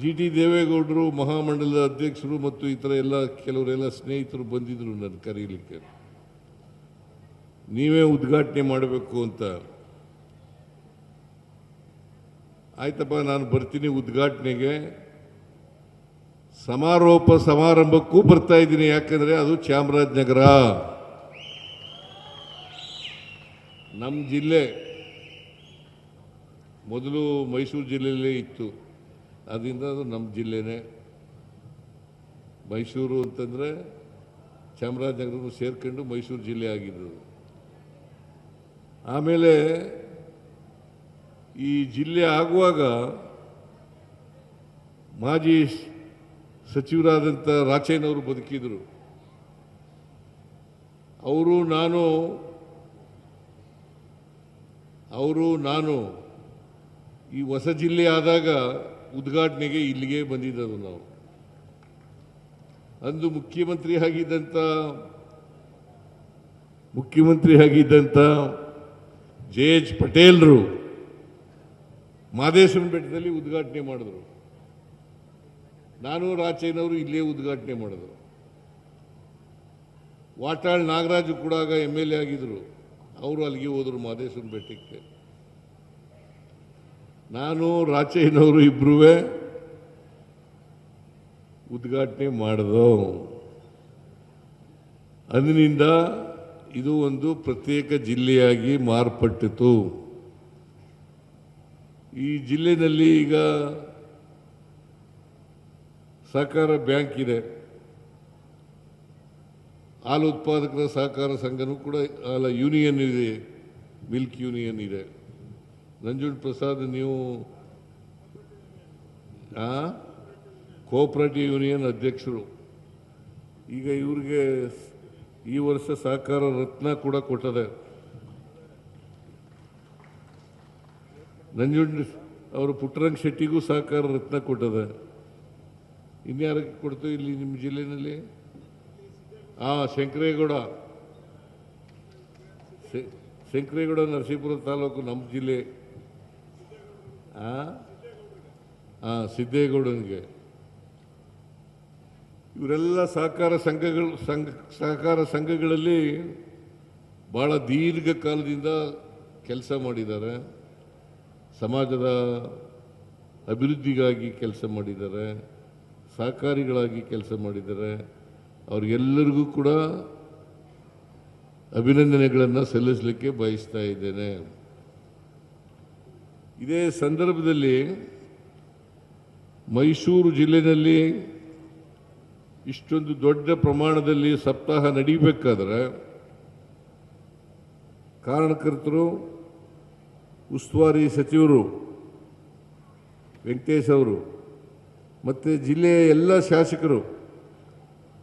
G T ದೇವೇಗೌಡರು ಮಹಾಮಂಡಲದ ಅಧ್ಯಕ್ಷರು ಮತ್ತು ಇತರ ಎಲ್ಲ ಕೆಲವರೆಲ್ಲ ಸ್ನೇಹಿತರು ಬಂದಿದ್ರು ನನ್ನ ಕರೀಲಿಕ್ಕೆ. ನೀವೇ ಉದ್ಘಾಟನೆ ಮಾಡಬೇಕು ಅಂತ. ಆಯ್ತಪ್ಪ, ನಾನು ಬರ್ತೀನಿ ಉದ್ಘಾಟನೆಗೆ. ಸಮಾರೋಪ ಸಮಾರಂಭಕ್ಕೂ ಬರ್ತಾ ಇದ್ದೀನಿ, ಯಾಕಂದ್ರೆ ಅದು ಚಾಮರಾಜನಗರ. ನಮ್ಮ ಜಿಲ್ಲೆ. ಮೊದಲು ಮೈಸೂರು ಜಿಲ್ಲೆಯಲ್ಲೇ ಇತ್ತು. ಅದರಿಂದ ಅದು ನಮ್ಮ ಜಿಲ್ಲೆನೇ. ಮೈಸೂರು ಅಂತಂದರೆ ಚಾಮರಾಜನಗರ ಸೇರ್ಕೊಂಡು ಮೈಸೂರು ಜಿಲ್ಲೆ ಆಗಿದ್ದು. ಆಮೇಲೆ ಈ ಜಿಲ್ಲೆ ಆಗುವಾಗ ಮಾಜಿ ಸಚಿವರಾದಂಥ ರಾಚೇನವರು ಬದುಕಿದರು. ಅವರು, ನಾನು ಅವರು, ನಾನು ಈ ಹೊಸ ಜಿಲ್ಲೆ ಆದಾಗ ಉದ್ಘಾಟನೆಗೆ ಇಲ್ಲಿಗೆ ಬಂದಿದ್ದರು ನಾವು. ಅಂದು ಮುಖ್ಯಮಂತ್ರಿ ಆಗಿದ್ದಂಥ ಮುಖ್ಯಮಂತ್ರಿ ಆಗಿದ್ದಂಥ ಜೆ ಎಚ್ ಪಟೇಲ್ರು ಮಾದೇಶ್ವರ ಬೆಟ್ಟದಲ್ಲಿ ಉದ್ಘಾಟನೆ ಮಾಡಿದ್ರು. ನಾನು ರಾಚಯ್ಯನವರು ಇಲ್ಲೇ ಉದ್ಘಾಟನೆ ಮಾಡಿದ್ರು. ವಾಟಾಳ್ ನಾಗರಾಜು ಕೂಡ ಆಗ ಎಂ ಎಲ್ ಎ ಆಗಿದ್ರು. ಅವರು ಅಲ್ಲಿಗೆ ಹೋದರು ಮಾದೇಶ್ವರನ ಬೆಟ್ಟಕ್ಕೆ. ನಾನು ರಾಚಯ್ಯನವರು ಇಬ್ಬರೂ ಉದ್ಘಾಟನೆ ಮಾಡಿದೋ? ಅಂದಿನಿಂದ ಇದು ಒಂದು ಪ್ರತ್ಯೇಕ ಜಿಲ್ಲೆಯಾಗಿ ಮಾರ್ಪಟ್ಟಿತು. ಈ ಜಿಲ್ಲೆಯಲ್ಲಿ ಈಗ ಸಹಕಾರ ಬ್ಯಾಂಕ್ ಇದೆ. ಹಾಲು ಉತ್ಪಾದಕರ ಸಹಕಾರ ಸಂಘನೂ ಕೂಡ ಹಾಲ ಯೂನಿಯನ್ ಇದೆ, ಮಿಲ್ಕ್ ಯೂನಿಯನ್ ಇದೆ. ನಂಜುಂಡ್ ಪ್ರಸಾದ್, ನೀವು ಕೋಆಪರೇಟಿವ್ ಯೂನಿಯನ್ ಅಧ್ಯಕ್ಷರು. ಈಗ ಇವ್ರಿಗೆ ಈ ವರ್ಷ ಸಹಕಾರ ರತ್ನ ಕೂಡ ಕೊಟ್ಟದೆ. ನಂಜುಂಡ್ ಅವರು ಪುಟ್ಟರಂಗ ಶೆಟ್ಟಿಗೂ ಸಹಕಾರ ರತ್ನ ಕೊಟ್ಟದೆ. ಇನ್ಯಾರಕ್ಕೆ ಕೊಡ್ತು ಇಲ್ಲಿ ನಿಮ್ಮ ಜಿಲ್ಲೆಯಲ್ಲಿ ಆ, ಶಂಕರೇಗೌಡ. ಶಂಕರೇಗೌಡ ನರಸೀಪುರ ತಾಲೂಕು ನಮ್ಮ ಜಿಲ್ಲೆ. ಆ, ಸಿದ್ದೇಗೌಡನಿಗೆ. ಇವರೆಲ್ಲ ಸಹಕಾರ ಸಂಘಗಳು ಸಂಘ ಸಹಕಾರ ಸಂಘಗಳಲ್ಲಿ ಭಾಳ ದೀರ್ಘಕಾಲದಿಂದ ಕೆಲಸ ಮಾಡಿದ್ದಾರೆ. ಸಮಾಜದ ಅಭಿವೃದ್ಧಿಗಾಗಿ ಕೆಲಸ ಮಾಡಿದ್ದಾರೆ. ಸಹಕಾರಿಗಳಾಗಿ ಕೆಲಸ ಮಾಡಿದ್ದಾರೆ. ಅವ್ರಿಗೆಲ್ಲರಿಗೂ ಕೂಡ ಅಭಿನಂದನೆಗಳನ್ನು ಸಲ್ಲಿಸಲಿಕ್ಕೆ ಬಯಸ್ತಾ ಇದ್ದೇನೆ. ಇದೇ ಸಂದರ್ಭದಲ್ಲಿ ಮೈಸೂರು ಜಿಲ್ಲೆಯಲ್ಲಿ ಇಷ್ಟೊಂದು ದೊಡ್ಡ ಪ್ರಮಾಣದಲ್ಲಿ ಸಪ್ತಾಹ ನಡೀಬೇಕಾದ್ರೆ ಕಾರಣಕರ್ತರು, ಉಸ್ತುವಾರಿ ಸಚಿವರು, ವೆಂಕಟೇಶ್ ಅವರು, ಮತ್ತು ಜಿಲ್ಲೆಯ ಎಲ್ಲ ಶಾಸಕರು,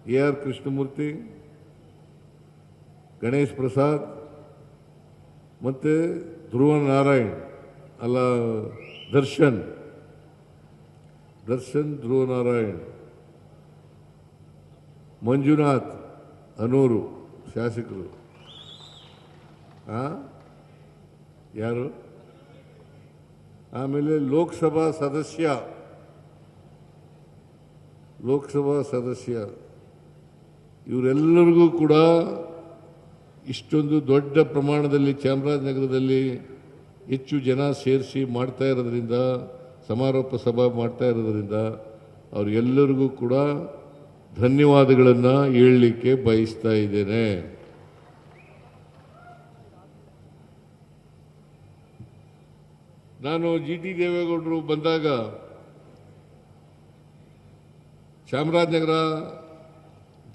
ಎ ಆರ್ ಕೃಷ್ಣಮೂರ್ತಿ, ಗಣೇಶ್ ಪ್ರಸಾದ್, ಮತ್ತು ಧ್ರುವ ನಾರಾಯಣ್ ಅಲ್ಲ, ದರ್ಶನ್. ದರ್ಶನ್ ಧ್ರುವ ನಾರಾಯಣ್ ಮಂಜುನಾಥ್, ಅನೂರು ಶಾಸಕರು? ಯಾರು? ಆಮೇಲೆ ಲೋಕಸಭಾ ಸದಸ್ಯ. ಲೋಕಸಭಾ ಸದಸ್ಯ. ಇವರೆಲ್ಲರಿಗೂ ಕೂಡ ಇಷ್ಟೊಂದು ದೊಡ್ಡ ಪ್ರಮಾಣದಲ್ಲಿ ಚಾಮರಾಜನಗರದಲ್ಲಿ ಹೆಚ್ಚು ಜನ ಸೇರಿಸಿ ಮಾಡ್ತಾ ಇರೋದ್ರಿಂದ, ಸಮಾರೋಪ ಸಭಾ ಮಾಡ್ತಾ ಇರೋದ್ರಿಂದ ಅವರೆಲ್ಲರಿಗೂ ಕೂಡ ಧನ್ಯವಾದಗಳನ್ನು ಹೇಳಲಿಕ್ಕೆ ಬಯಸ್ತಾ ಇದ್ದೇನೆ. ನಾನು ಜಿ ಟಿ ದೇವೇಗೌಡರು ಬಂದಾಗ ಚಾಮರಾಜನಗರ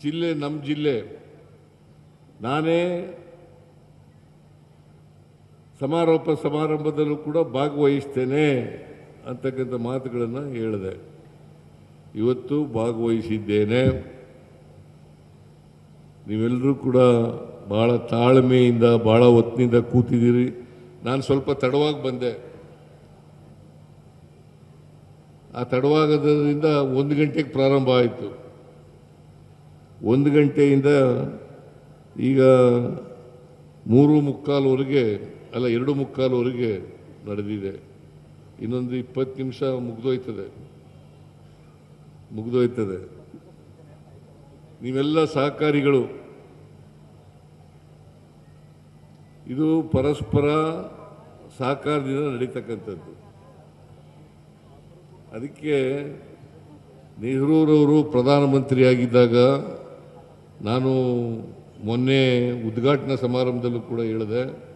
ಜಿಲ್ಲೆ ನಮ್ಮ ಜಿಲ್ಲೆ, ನಾನೇ ಸಮಾರೋಪ ಸಮಾರಂಭದಲ್ಲೂ ಕೂಡ ಭಾಗವಹಿಸ್ತೇನೆ ಅಂತಕ್ಕಂಥ ಮಾತುಗಳನ್ನು ಹೇಳಿದೆ. ಇವತ್ತು ಭಾಗವಹಿಸಿದ್ದೇನೆ. ನೀವೆಲ್ಲರೂ ಕೂಡ ಭಾಳ ತಾಳ್ಮೆಯಿಂದ ಭಾಳ ಹೊತ್ತಿನಿಂದ ಕೂತಿದ್ದೀರಿ. ನಾನು ಸ್ವಲ್ಪ ತಡವಾಗಿ ಬಂದೆ. ಆ ತಡವಾಗದ್ರಿಂದ ಒಂದು ಗಂಟೆಗೆ ಪ್ರಾರಂಭ ಆಯಿತು. ಒಂದು ಗಂಟೆಯಿಂದ ಈಗ ಮೂರು ಮುಕ್ಕಾಲುವರೆಗೆ ಅಲ್ಲ, ಎರಡು ಮುಕ್ಕಾಲುವರೆಗೆ ನಡೆದಿದೆ. ಇನ್ನೊಂದು ಇಪ್ಪತ್ತು ನಿಮಿಷ ಮುಗ್ದೋಯ್ತದೆ. ಮುಗ್ದೋಯ್ತದೆ. ನೀವೆಲ್ಲ ಸಹಕಾರಿಗಳು. ಇದು ಪರಸ್ಪರ ಸಹಕಾರದಿಂದ ನಡೀತಕ್ಕಂಥದ್ದು. ಅದಕ್ಕೆ ನೆಹರೂರವರು ಪ್ರಧಾನಮಂತ್ರಿಯಾಗಿದ್ದಾಗ ನಾನು ಮೊನ್ನೆ ಉದ್ಘಾಟನಾ ಸಮಾರಂಭದಲ್ಲೂ ಕೂಡ ಹೇಳಿದೆ.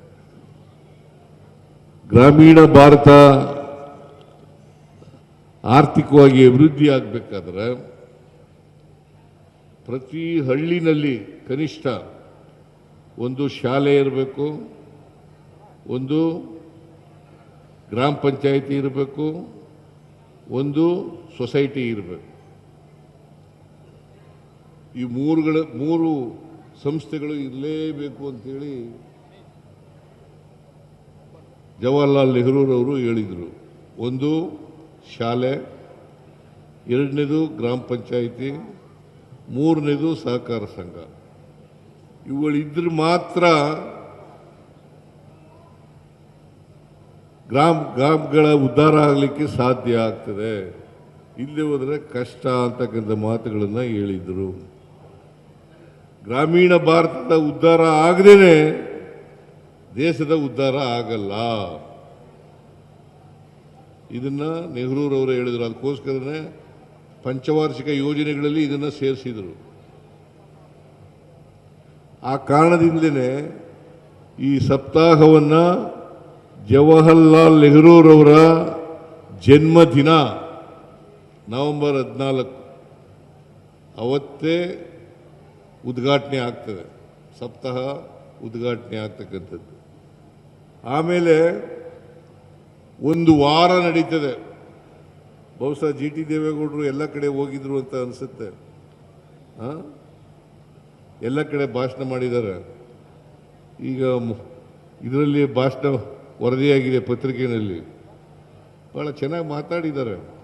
ಗ್ರಾಮೀಣ ಭಾರತ ಆರ್ಥಿಕವಾಗಿ ಅಭಿವೃದ್ಧಿ ಆಗಬೇಕಾದ್ರೆ ಪ್ರತಿ ಹಳ್ಳಿನಲ್ಲಿ ಕನಿಷ್ಠ ಒಂದು ಶಾಲೆ ಇರಬೇಕು, ಒಂದು ಗ್ರಾಮ ಪಂಚಾಯಿತಿ ಇರಬೇಕು, ಒಂದು ಸೊಸೈಟಿ ಇರಬೇಕು. ಈ ಮೂರುಗಳ, ಮೂರು ಸಂಸ್ಥೆಗಳು ಇರಲೇಬೇಕು ಅಂತೇಳಿ ಜವಾಹರ್ಲಾಲ್ ನೆಹರೂರವರು ಹೇಳಿದರು. ಒಂದು, ಶಾಲೆ. ಎರಡನೇದು, ಗ್ರಾಮ ಪಂಚಾಯಿತಿ. ಮೂರನೇದು, ಸಹಕಾರ ಸಂಘ. ಇವುಗಳಿದ್ರೆ ಮಾತ್ರ ಗ್ರಾಮ, ಗ್ರಾಮಗಳ ಉದ್ಧಾರ ಆಗಲಿಕ್ಕೆ ಸಾಧ್ಯ ಆಗ್ತದೆ. ಇಲ್ಲಿ ಹೋದರೆ ಕಷ್ಟ ಅಂತಕ್ಕಂಥ ಮಾತುಗಳನ್ನು ಹೇಳಿದರು. ಗ್ರಾಮೀಣ ಭಾರತದ ಉದ್ಧಾರ ಆಗದೇನೆ ದೇಶದ ಉದ್ಧಾರ ಆಗಲ್ಲ. ಇದನ್ನ ನೆಹರೂರವರು ಹೇಳಿದರು. ಅದಕ್ಕೋಸ್ಕರನೇ ಪಂಚವಾರ್ಷಿಕ ಯೋಜನೆಗಳಲ್ಲಿ ಇದನ್ನು ಸೇರಿಸಿದರು. ಆ ಕಾರಣದಿಂದಲೇ ಈ ಸಪ್ತಾಹವನ್ನು ಜವಾಹರಲಾಲ್ ನೆಹರೂರವರ ಜನ್ಮದಿನ, ನವೆಂಬರ್ ಹದಿನಾಲ್ಕು. ಅವತ್ತೇ ಉದ್ಘಾಟನೆ ಆಗ್ತದೆ. ಸಪ್ತಾಹ ಉದ್ಘಾಟನೆ ಆಗ್ತಕ್ಕಂಥದ್ದು. ಆಮೇಲೆ ಒಂದು ವಾರ ನಡೀತದೆ. ಬಹುಶಃ ಜಿ ಟಿ ದೇವೇಗೌಡರು ಎಲ್ಲ ಕಡೆ ಹೋಗಿದ್ರು ಅಂತ ಅನಿಸುತ್ತೆ? ಎಲ್ಲ ಕಡೆ ಭಾಷಣ ಮಾಡಿದ್ದಾರೆ. ಈಗ ಇದರಲ್ಲಿ ಭಾಷಣ ವರದಿಯಾಗಿದೆ ಪತ್ರಿಕೆಯಲ್ಲಿ. ಭಾಳ ಚೆನ್ನಾಗಿ ಮಾತಾಡಿದ್ದಾರೆ.